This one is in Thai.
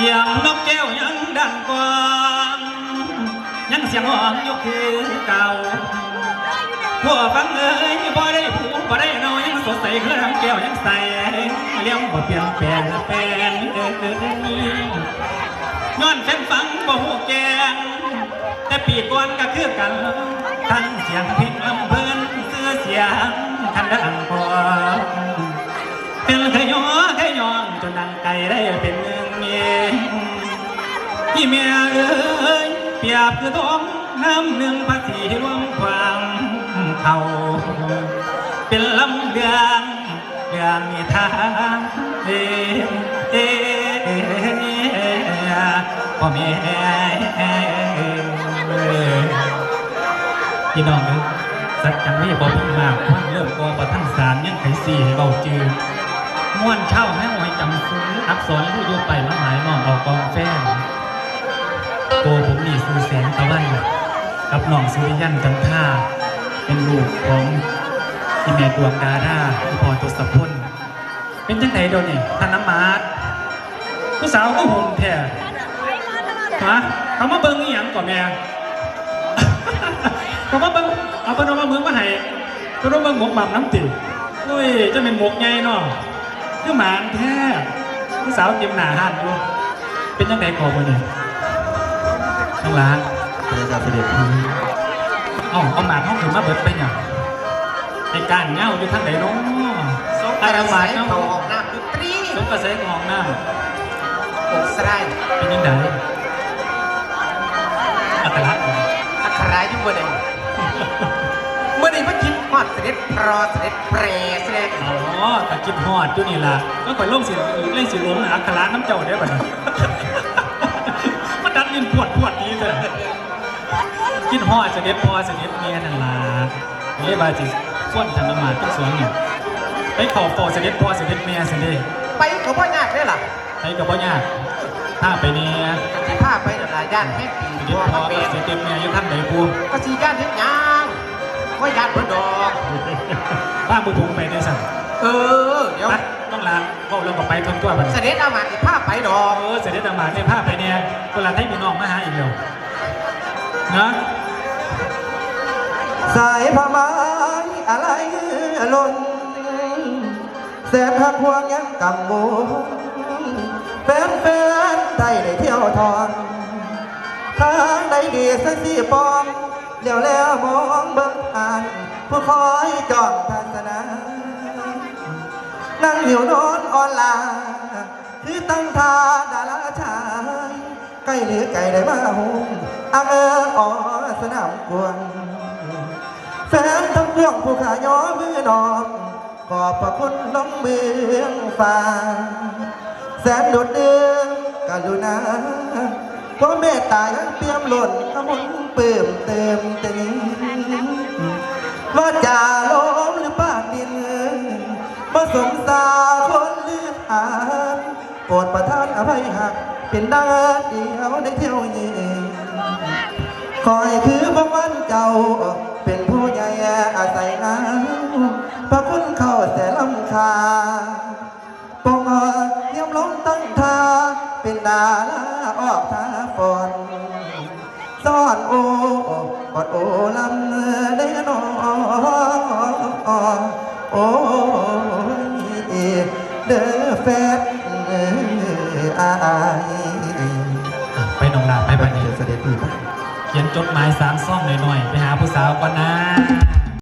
สียงนกแก้วยังดังกว่างยังเสียงหองยู่คือเก่าพวกฟังเอ้ยบ่ได้ผูบ่ได้เนายังสดใสคือน้ำแก้วยังใสเลี้ยงบ่เปลี่ยนแปลงแปลงเอ้ยย้อนแฟนฟังบ่หูแกงแต่ปีก่อนก็คือกันทั้งเสียงเพลงลำเพลินเสื้อเสียงคันดังพอเป็นขยอขยองจนดังไก่ได้เป็น ที่เมียเอ้ยเปียบคือท้องน้ำหนึ่งภาษีรวมความเขาเป็นลำเดืองเดืองมีทางเอเอพ่อแม่พี่น้องเอ้ยสัจจังไม่บอพี่มากว่าเริ่มกอประทั้งสารยังไขสี่ให้เบาจืดม่วนเช่าให้หอยจำซื้ออักษรผู้โยไปมาหมายมองออกกองแฟนโก มือแสงตะวันกับน้องสุริยันกันท่าเป็นลูกของที่แม่ดวงดาราที่พอทศพลเป็นจังไหนโดนนี่ท่านน้ำมาดผู้สาวก็ห่มแท้ฮะเขามาเบิ่งอีหยังก่อนแม่เขามาเบิ่งเอาเป็นอามาเมืองมาให้เขาต้องเบิ่งหมกหม่ำน้ำติอุ้ยจะเป็นหมกไงเนาะคือหมานแท้ผู้สาวเตรียมหนาหันอยู่เป็นยังไงขอมาเนี่ ยข้างหล้างพระเจ้าเสด็จพี่เอ้าเอาหมากห้องถึงมาเบิดไปเนี่ยไอ้การเงาอยู่ทางไหนเน้องไอ้เอาหมากเงาเขาออกน้ำดนตรีสมกระแสงองหน้าอกสลายเป็นยังไงอัตลักษณ์อัคราอยู่เมื่อใดเมื่อใดมาคิดฮอดเสด็จพรอเสด็จแปรเสด็จอ๋อตะกิดฮอดอยู่นี่ล่ะก็ข่อยลงสิเล่นสิลงอัคระน้ำเจ้าได้ป่ะ วดปวดนี้เลยกินฮอดเสด็จพ่อเสด็จเมียนั่นล่ะเรียกว่าจิส่วนธรรมมาทุกสวนนี่ไปเขอฟอเสด็จพ่อเสด็จเมียเสด็จไปกับพ่อยากได้อล่ะไปกับพ่อยากถ้าไปเนี่ยที่พาไปนั่นล่ะย่านแม่ปีเสด็ตัจวพ่อมาเป็กับนเสด็จเมียอยู่ท่านไหนกูก็สีย่านเฮ็ดหยังว่าย่านเพิ่นดอกบ้านบุถุงไปได้สั่งเออเดี๋ยวไปต้องลา เข้าเรื่องกับไปทนตัวบัดเสด็จอามาสิพาไปดอกเออเสด็จธรรมาเนี่ยภาพไปเนี่ยคนละให้พี่น้องมาหาอีกเดียวนะสายผ้าไม้อะไรหล่นแสนหักห่วงยังกำบูแฟนแฟนๆไทยได้เที่ยวทอนทางใดดีสักสี่ปอมเดี๋ยวแล้วมองเบิ่งอ่านผู้คอยจองทัศนา นั่งเหิวนอนอ่อนลาคือตั้งทาดาราชายใกล้หรือไกลได้มาหุมอังเอออ๋อสนามกวนแฟนทั้งพวงผู้ขาย้อมือนอมขอบพระคุณน้องเมืองฟ้าแสนโดดเดืองกรุณาเพราะเมตตายังเตรียมหล่นขมุนเปิ่มเติมเต็มว่าจะ ประทานอภัยหักเป็นดาเดียวในเที่ยวนี้คอยคือพระวันเจ้า เป็นผู้ใหญ่อาศัยน้ำพระคุณเข้าแต่ลำคาปองอ่อนเยี่ยมล้มตั้งท่าเป็นดาราออกท่าฟอนซ่อนโอกอดโอลำ จดหมายสามซ่องหน่อยๆ ไปหาผู้สาวก่อนนะ